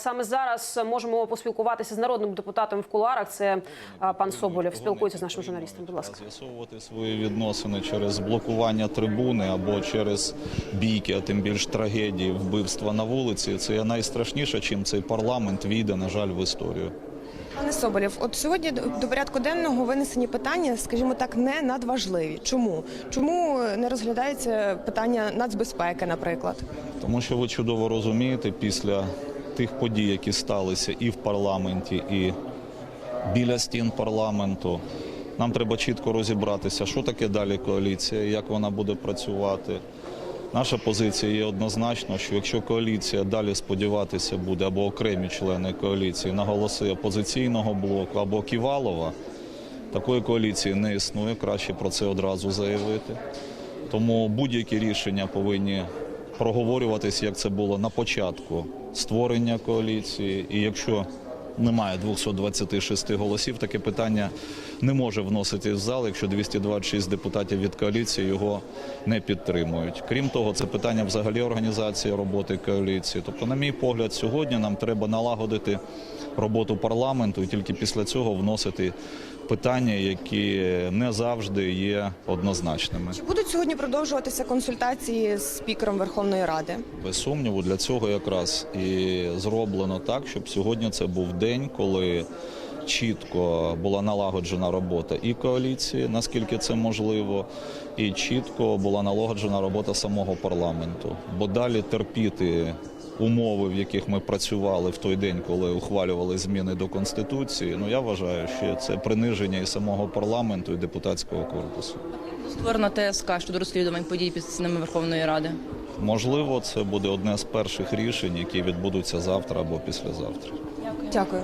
Саме зараз можемо поспілкуватися з народним депутатом в кулуарах. Це пан Соболєв. Спілкується з нашим журналістом. Будь ласка. З'ясовувати свої відносини через блокування трибуни або через бійки, а тим більш трагедії, вбивства на вулиці. Це є найстрашніше, чим цей парламент війде, на жаль, в історію. Пане Соболєв, от сьогодні до до порядку денного винесені питання, скажімо так, не надважливі. Чому? Чому не розглядається питання нацбезпеки, наприклад? Тому що ви чудово розумієте, після тих подій, які сталися і в парламенті, і біля стін парламенту, нам треба чітко розібратися, що таке далі коаліція, як вона буде працювати. Наша позиція є однозначно, що якщо коаліція далі сподіватися буде, або окремі члени коаліції на голоси опозиційного блоку або Ківалова, такої коаліції не існує. Краще про це одразу заявити. Тому будь-які рішення повинні проговорюватися, як це було на початку створення коаліції. І якщо немає 226 голосів, таке питання не може вносити в зал, якщо 226 депутатів від коаліції його не підтримують. Крім того, це питання взагалі організації роботи коаліції. Тобто, на мій погляд, сьогодні нам треба налагодити роботу парламенту і тільки після цього вносити питання, які не завжди є однозначними. Чи будуть сьогодні продовжуватися консультації з спікером Верховної Ради? Без сумніву, для цього якраз і зроблено так, щоб сьогодні це був день, коли чітко була налагоджена робота і коаліції, наскільки це можливо, і чітко була налагоджена робота самого парламенту. Бо далі терпіти умови, в яких ми працювали в той день, коли ухвалювали зміни до конституції. Ну я вважаю, що це приниження і самого парламенту, і депутатського корпусу. Створена ТСК щодо розслідувань подій під стінами Верховної Ради. Можливо, це буде одне з перших рішень, які відбудуться завтра або післязавтра. Дякую.